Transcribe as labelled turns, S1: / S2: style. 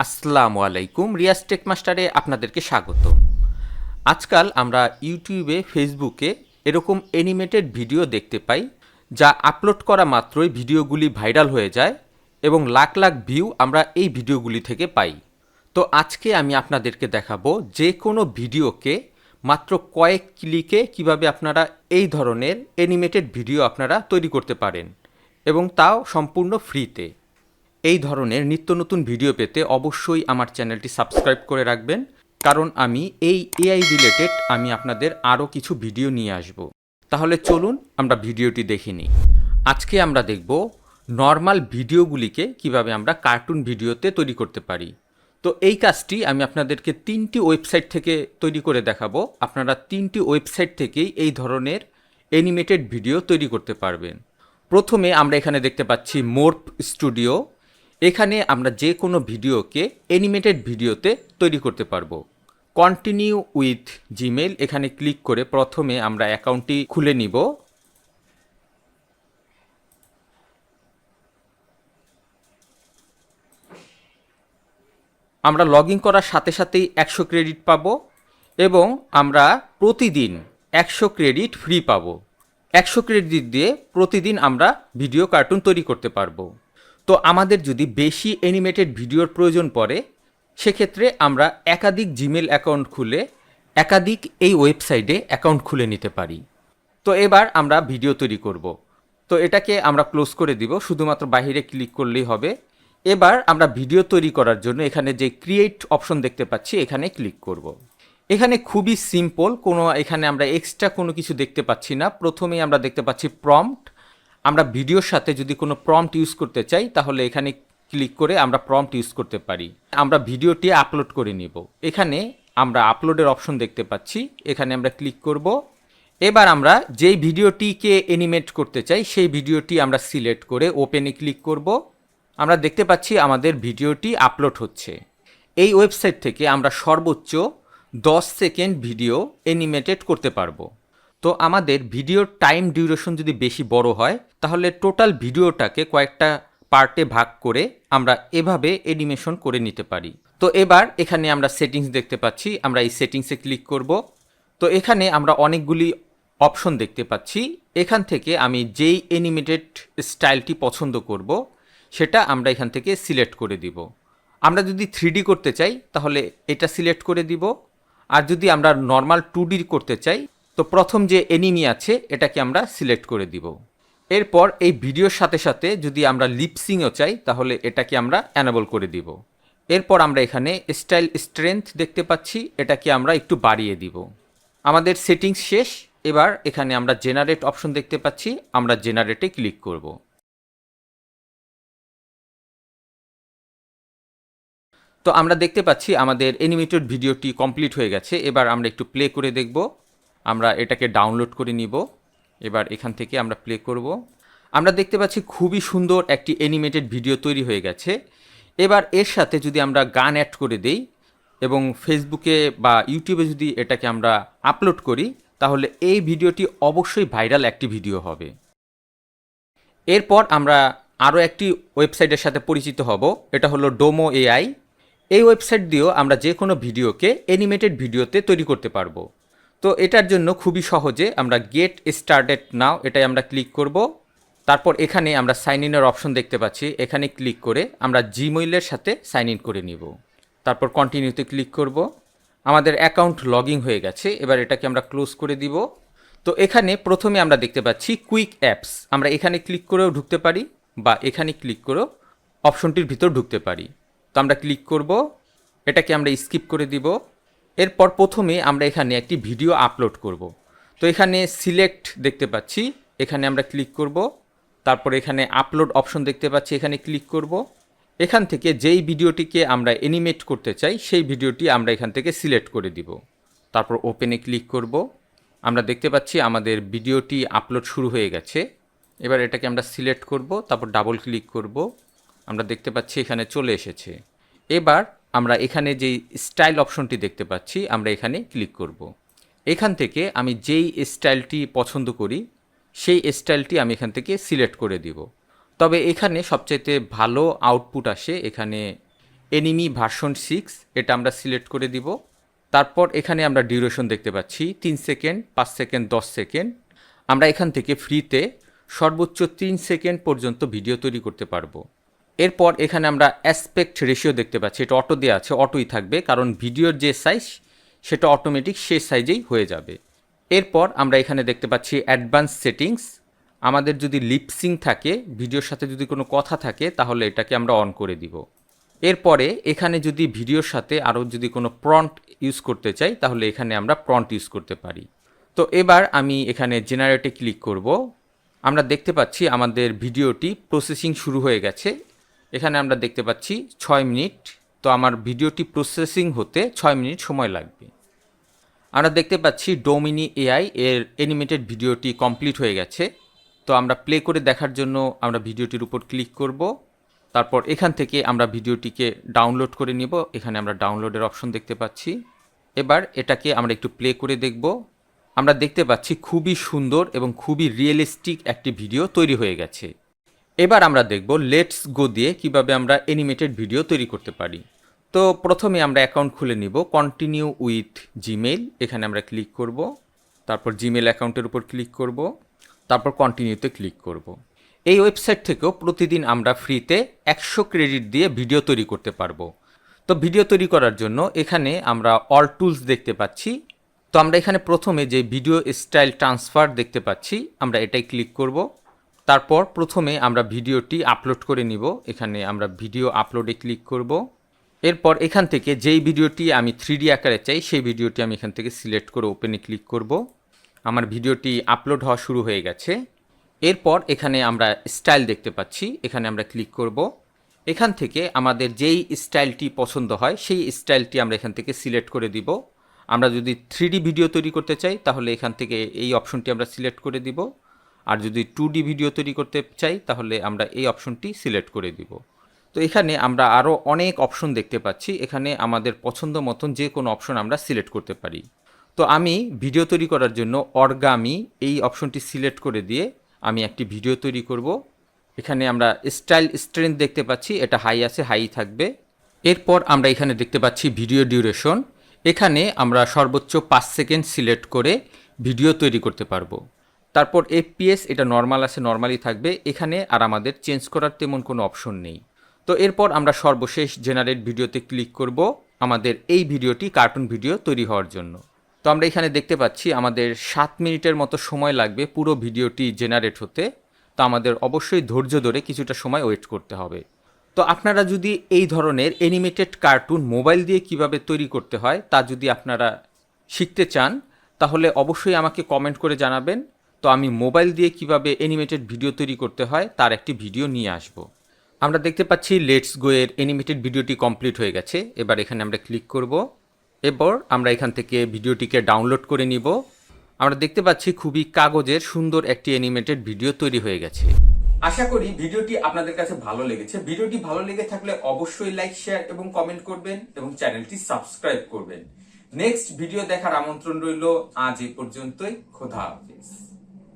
S1: আসসালামু আলাইকুম, রিয়াজ টেক মাস্টারে আপনাদেরকে স্বাগত আজকাল আমরা ইউটিউবে, ফেসবুকে এরকম অ্যানিমেটেড ভিডিও দেখতে পাই, যা আপলোড করা মাত্রই ভিডিওগুলি ভাইরাল হয়ে যায় এবং লাখ লাখ ভিউ আমরা এই ভিডিওগুলি থেকে পাই। তো আজকে আমি আপনাদেরকে দেখাবো যে কোনো ভিডিওকে মাত্র কয়েক ক্লিকে কীভাবে আপনারা এই ধরনের অ্যানিমেটেড ভিডিও আপনারা তৈরি করতে পারেন এবং তাও সম্পূর্ণ ফ্রিতে। এই ধরনের নিত্য নতুন ভিডিও পেতে অবশ্যই আমার চ্যানেলটি সাবস্ক্রাইব করে রাখবেন। কারণ আমি এই এআই রিলেটেড আমি আপনাদের আরও কিছু ভিডিও নিয়ে আসব। তাহলে চলুন আমরা ভিডিওটি দেখে নিই। আজকে আমরা দেখব নর্মাল ভিডিওগুলিকে কীভাবে আমরা কার্টুন ভিডিওতে তৈরি করতে পারি। তো এই কাজটি আমি আপনাদেরকে তিনটি ওয়েবসাইট থেকে তৈরি করে দেখাবো। আপনারা তিনটি ওয়েবসাইট থেকেই এই ধরনের অ্যানিমেটেড ভিডিও তৈরি করতে পারবেন। প্রথমে আমরা এখানে দেখতে পাচ্ছি মোর্প স্টুডিও এখানে আমরা যে কোনো ভিডিওকে অ্যানিমেটেড ভিডিওতে তৈরি করতে পারব। কন্টিনিউ উইথ জিমেল এখানে ক্লিক করে প্রথমে আমরা অ্যাকাউন্টটি খুলে নিব। আমরা লগ ইন করার সাথে সাথেই একশো ক্রেডিট পাবো এবং আমরা প্রতিদিন একশো ক্রেডিট ফ্রি পাবো। একশো ক্রেডিট দিয়ে প্রতিদিন আমরা ভিডিও কার্টুন তৈরি করতে পারব। তো আমাদের যদি বেশি অ্যানিমেটেড ভিডিওর প্রয়োজন পড়ে, সেক্ষেত্রে আমরা একাধিক জিমেল অ্যাকাউন্ট খুলে একাধিক এই ওয়েবসাইটে অ্যাকাউন্ট খুলে নিতে পারি। তো এবার আমরা ভিডিও তৈরি করব। তো এটাকে আমরা ক্লোজ করে দিব, শুধুমাত্র বাইরে ক্লিক করলেই হবে। এবার আমরা ভিডিও তৈরি করার জন্য এখানে যে ক্রিয়েট অপশন দেখতে পাচ্ছি, এখানে ক্লিক করব। এখানে খুবই সিম্পল কোনো এখানে আমরা এক্সট্রা কোনো কিছু দেখতে পাচ্ছি না। প্রথমেই আমরা দেখতে পাচ্ছি প্রম্পট আমরা ভিডিওর সাথে যদি কোনো প্রম্পট ইউজ করতে চাই, তাহলে এখানে ক্লিক করে আমরা প্রম্পট ইউজ করতে পারি। আমরা ভিডিওটি আপলোড করে নিব। এখানে আমরা আপলোডের অপশন দেখতে পাচ্ছি। এখানে আমরা ক্লিক করব। এবার আমরা যেই ভিডিওটিকে অ্যানিমেট করতে চাই, সেই ভিডিওটি আমরা সিলেক্ট করে ওপেনে ক্লিক করব। আমরা দেখতে পাচ্ছি আমাদের ভিডিওটি আপলোড হচ্ছে। এই ওয়েবসাইট থেকে আমরা সর্বোচ্চ দশ সেকেন্ড ভিডিও অ্যানিমেটেড করতে পারব। তো আমাদের ভিডিওর টাইম ডিউরেশন যদি বেশি বড় হয়, তাহলে টোটাল ভিডিওটাকে কয়েকটা পার্টে ভাগ করে আমরা এভাবে অ্যানিমেশন করে নিতে পারি। তো এবার এখানে আমরা সেটিংস দেখতে পাচ্ছি, আমরা এই সেটিংসে ক্লিক করব। তো এখানে আমরা অনেকগুলি অপশন দেখতে পাচ্ছি। এখান থেকে আমি যেই অ্যানিমেটেড স্টাইলটি পছন্দ করব, সেটা আমরা এখান থেকে সিলেক্ট করে দিব। আমরা যদি থ্রি করতে চাই, তাহলে এটা সিলেক্ট করে দিব। আর যদি আমরা নর্মাল টু করতে চাই তো প্রথম যে এনিমি আছে, এটাকে আমরা সিলেক্ট করে দিব। এরপর এই ভিডিওর সাথে সাথে যদি আমরা লিপসিংও চাই, তাহলে এটাকে আমরা অ্যানাবল করে দিব। এরপর আমরা এখানে স্টাইল স্ট্রেংথ দেখতে পাচ্ছি, এটাকে আমরা একটু বাড়িয়ে দিব। আমাদের সেটিংস শেষ, এবার এখানে আমরা জেনারেট অপশন দেখতে পাচ্ছি, আমরা জেনারেটে ক্লিক করব। তো আমরা দেখতে পাচ্ছি আমাদের অ্যানিমেটেড ভিডিওটি কমপ্লিট হয়ে গেছে, এবার আমরা একটু প্লে করে দেখব। আমরা এটাকে ডাউনলোড করে নিব। এবার এখান থেকে আমরা প্লে করব। আমরা দেখতে পাচ্ছি খুবই সুন্দর একটি অ্যানিমেটেড ভিডিও তৈরি হয়ে গেছে। এবার এর সাথে যদি আমরা গান অ্যাড করে দেই এবং ফেসবুকে বা ইউটিউবে যদি এটাকে আমরা আপলোড করি, তাহলে এই ভিডিওটি অবশ্যই ভাইরাল একটি ভিডিও হবে। এরপর আমরা আরও একটি ওয়েবসাইটের সাথে পরিচিত হব। এটা হলো ডোমো এআই এই ওয়েবসাইট দিয়েও আমরা যে কোনো ভিডিওকে অ্যানিমেটেড ভিডিওতে তৈরি করতে পারব। তো এটার জন্য খুবই সহজে আমরা গেট স্টার্টেড নাও এটাই আমরা ক্লিক করব। তারপর এখানে আমরা সাইন ইনের অপশন দেখতে পাচ্ছি। এখানে ক্লিক করে আমরা জিমেইলের সাথে সাইন ইন করে নিব। তারপর কন্টিনিউতে ক্লিক করব। আমাদের অ্যাকাউন্ট লগইন হয়ে গেছে। এবার এটাকে আমরা ক্লোজ করে দিব। তো এখানে প্রথমে আমরা দেখতে পাচ্ছি কুইক অ্যাপস আমরা এখানে ক্লিক করেও ঢুকতে পারি বা এখানে ক্লিক করেও অপশনটির ভিতর ঢুকতে পারি। তো আমরা ক্লিক করব। এটাকে আমরা স্কিপ করে দিব। এরপর প্রথমে আমরা এখানে একটি ভিডিও আপলোড করব। তো এখানে সিলেক্ট দেখতে পাচ্ছি, এখানে আমরা ক্লিক করব, তারপর এখানে আপলোড অপশন দেখতে পাচ্ছি, এখানে ক্লিক করব। এখান থেকে যেই ভিডিওটিকে আমরা অ্যানিমেট করতে চাই, সেই ভিডিওটি আমরা এখান থেকে সিলেক্ট করে দিব। তারপর ওপেনে ক্লিক করব। আমরা দেখতে পাচ্ছি আমাদের ভিডিওটি আপলোড শুরু হয়ে গেছে। এবার এটাকে আমরা সিলেক্ট করব, তারপর ডাবল ক্লিক করব। আমরা দেখতে পাচ্ছি এখানে চলে এসেছে। এবার আমরা এখানে যেই স্টাইল অপশনটি দেখতে পাচ্ছি, আমরা এখানে ক্লিক করব। এখান থেকে আমি যেই স্টাইলটি পছন্দ করি, সেই স্টাইলটি আমি এখান থেকে সিলেক্ট করে দিব। তবে এখানে সবচাইতে ভালো আউটপুট আসে এখানে এনিমি ভার্সন সিক্স এটা আমরা সিলেক্ট করে দিব। তারপর এখানে আমরা ডিউরেশন দেখতে পাচ্ছি, তিন সেকেন্ড, পাঁচ সেকেন্ড, দশ সেকেন্ড। আমরা এখান থেকে ফ্রিতে সর্বোচ্চ তিন সেকেন্ড পর্যন্ত ভিডিও তৈরি করতে পারব। এরপর এখানে আমরা অ্যাসপেক্ট রেশিও দেখতে পাচ্ছি। এটা অটো দেওয়া আছে, অটোই থাকবে, কারণ ভিডিওর যে সাইজ সেটা অটোমেটিক সেই সাইজেই হয়ে যাবে। এরপর আমরা এখানে দেখতে পাচ্ছি অ্যাডভান্স সেটিংস আমাদের যদি লিপসিং থাকে, ভিডিওর সাথে যদি কোনো কথা থাকে, তাহলে এটাকে আমরা অন করে দিব। এরপরে এখানে যদি ভিডিওর সাথে আরও যদি কোনো প্রন্ট ইউজ করতে চাই, তাহলে এখানে আমরা প্রন্ট ইউজ করতে পারি। তো এবার আমি এখানে জেনারেটে ক্লিক করব। আমরা দেখতে পাচ্ছি আমাদের ভিডিওটি প্রসেসিং শুরু হয়ে গেছে। এখানে আমরা দেখতে পাচ্ছি ছয় মিনিট। তো আমার ভিডিওটি প্রসেসিং হতে ছয় মিনিট সময় লাগবে। আমরা দেখতে পাচ্ছি ডোমিনি এআই এর অ্যানিমেটেড ভিডিওটি কমপ্লিট হয়ে গেছে। তো আমরা প্লে করে দেখার জন্য আমরা ভিডিওটির উপর ক্লিক করব। তারপর এখান থেকে আমরা ভিডিওটিকে ডাউনলোড করে নিব। এখানে আমরা ডাউনলোডের অপশন দেখতে পাচ্ছি। এবার এটাকে আমরা একটু প্লে করে দেখব। আমরা দেখতে পাচ্ছি খুবই সুন্দর এবং খুবই রিয়েলিস্টিক একটি ভিডিও তৈরি হয়ে গেছে। এবার আমরা দেখব লেটস গো দিয়ে কীভাবে আমরা অ্যানিমেটেড ভিডিও তৈরি করতে পারি। তো প্রথমে আমরা অ্যাকাউন্ট খুলে নিব কন্টিনিউ উইথ জিমেইল এখানে আমরা ক্লিক করব, তারপর জিমেল অ্যাকাউন্টের উপর ক্লিক করব, তারপর কন্টিনিউতে ক্লিক করব। এই ওয়েবসাইট থেকেও প্রতিদিন আমরা ফ্রিতে একশো ক্রেডিট দিয়ে ভিডিও তৈরি করতে পারব। তো ভিডিও তৈরি করার জন্য এখানে আমরা অল টুলস দেখতে পাচ্ছি। তো আমরা এখানে প্রথমে যে ভিডিও স্টাইল ট্রান্সফার দেখতে পাচ্ছি, আমরা এটাই ক্লিক করব। তারপর প্রথমে আমরা ভিডিওটি আপলোড করে নিব। এখানে আমরা ভিডিও আপলোডে ক্লিক করব। এরপর এখান থেকে যেই ভিডিওটি আমি থ্রি আকারে চাই, সেই ভিডিওটি আমি এখান থেকে সিলেক্ট করে ওপেনে ক্লিক করব। আমার ভিডিওটি আপলোড হওয়া শুরু হয়ে গেছে। এরপর এখানে আমরা স্টাইল দেখতে পাচ্ছি। এখানে আমরা ক্লিক করব। এখান থেকে আমাদের যেই স্টাইলটি পছন্দ হয়, সেই স্টাইলটি আমরা এখান থেকে সিলেক্ট করে দিব। আমরা যদি থ্রি ভিডিও তৈরি করতে চাই, তাহলে এখান থেকে এই অপশনটি আমরা সিলেক্ট করে দিব। আর যদি টু ভিডিও তৈরি করতে চাই, তাহলে আমরা এই অপশনটি সিলেক্ট করে দিব। তো এখানে আমরা আরও অনেক অপশন দেখতে পাচ্ছি। এখানে আমাদের পছন্দ মতন যে কোনো অপশন আমরা সিলেক্ট করতে পারি। তো আমি ভিডিও তৈরি করার জন্য অর্গামি এই অপশনটি সিলেক্ট করে দিয়ে আমি একটি ভিডিও তৈরি করব। এখানে আমরা স্টাইল স্ট্রেংথ দেখতে পাচ্ছি। এটা হাই আছে হাই থাকবে। এরপর আমরা এখানে দেখতে পাচ্ছি ভিডিও ডিউরেশন এখানে আমরা সর্বোচ্চ পাঁচ সেকেন্ড সিলেক্ট করে ভিডিও তৈরি করতে পারব। তারপর এফপিএস এটা নর্মাল আছে নর্মালি থাকবে। এখানে আর আমাদের চেঞ্জ করার তেমন কোনো অপশন নেই। তো এরপর আমরা সর্বশেষ জেনারেট ভিডিওতে ক্লিক করব আমাদের এই ভিডিওটি কার্টুন ভিডিও তৈরি হওয়ার জন্য। তো আমরা এখানে দেখতে পাচ্ছি আমাদের সাত মিনিটের মতো সময় লাগবে পুরো ভিডিওটি জেনারেট হতে। তো আমাদের অবশ্যই ধৈর্য ধরে কিছুটা সময় ওয়েট করতে হবে। তো আপনারা যদি এই ধরনের অ্যানিমেটেড কার্টুন মোবাইল দিয়ে কীভাবে তৈরি করতে হয়, তা যদি আপনারা শিখতে চান, তাহলে অবশ্যই আমাকে কমেন্ট করে জানাবেন। তো আমি মোবাইল দিয়ে কীভাবে অ্যানিমেটেড ভিডিও তৈরি করতে হয়, তার একটি ভিডিও নিয়ে আসব। আমরা দেখতে পাচ্ছি লেটস গো এর অ্যানিমেটেড ভিডিওটি কমপ্লিট হয়ে গেছে। এবার এখানে আমরা ক্লিক করব। এরপর আমরা এখান থেকে ভিডিওটিকে ডাউনলোড করে নিব। আমরা দেখতে পাচ্ছি খুবই কাগজের সুন্দর একটি অ্যানিমেটেড ভিডিও তৈরি হয়ে গেছে। আশা করি ভিডিওটি আপনাদের কাছে ভালো লেগেছে। ভিডিওটি ভালো লেগে থাকলে অবশ্যই লাইক শেয়ার এবং কমেন্ট করবেন এবং চ্যানেলটি সাবস্ক্রাইব করবেন। নেক্সট ভিডিও দেখার আমন্ত্রণ রইল আজ এ পর্যন্তই। খোদা হাফেজ।